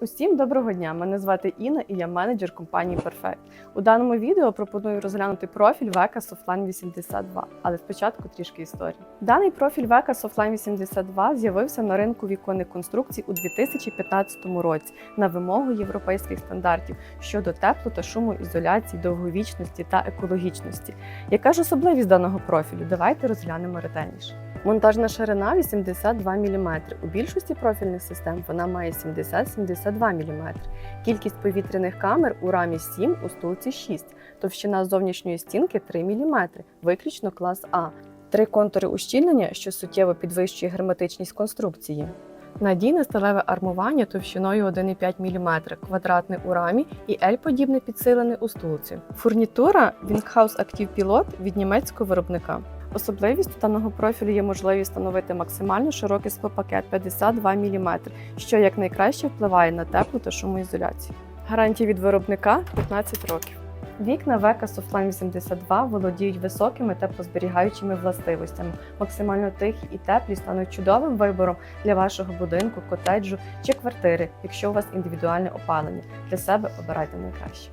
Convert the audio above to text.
Усім доброго дня! Мене звати Інна і я менеджер компанії Perfect. У даному відео пропоную розглянути профіль VECA Softline 82, але спочатку трішки історії. Даний профіль VECA Softline 82 з'явився на ринку віконних конструкцій у 2015 році на вимогу європейських стандартів щодо тепло та шумоізоляції, довговічності та екологічності. Яка ж особливість даного профілю? Давайте розглянемо ретельніше. Монтажна ширина 82 мм. У більшості профільних систем вона має 70-72 мм. Кількість повітряних камер у рамі 7, у стулці 6. Товщина зовнішньої стінки 3 мм, виключно клас А. Три контури ущільнення, що суттєво підвищує герметичність конструкції. Надійне сталеве армування товщиною 1,5 мм, квадратне у рамі і L-подібне підсилене у стулці. Фурнітура Winghouse Active Pilot від німецького виробника. Особливістю даного профілю є можливість встановити максимально широкий склопакет 52 мм, що якнайкраще впливає на теплу та шумоізоляцію. Гарантія від виробника 15 років. Вікна Века Softline 82 володіють високими теплозберігаючими властивостями. Максимально тихі і теплі стануть чудовим вибором для вашого будинку, котеджу чи квартири, якщо у вас індивідуальне опалення. Для себе обирайте найкраще.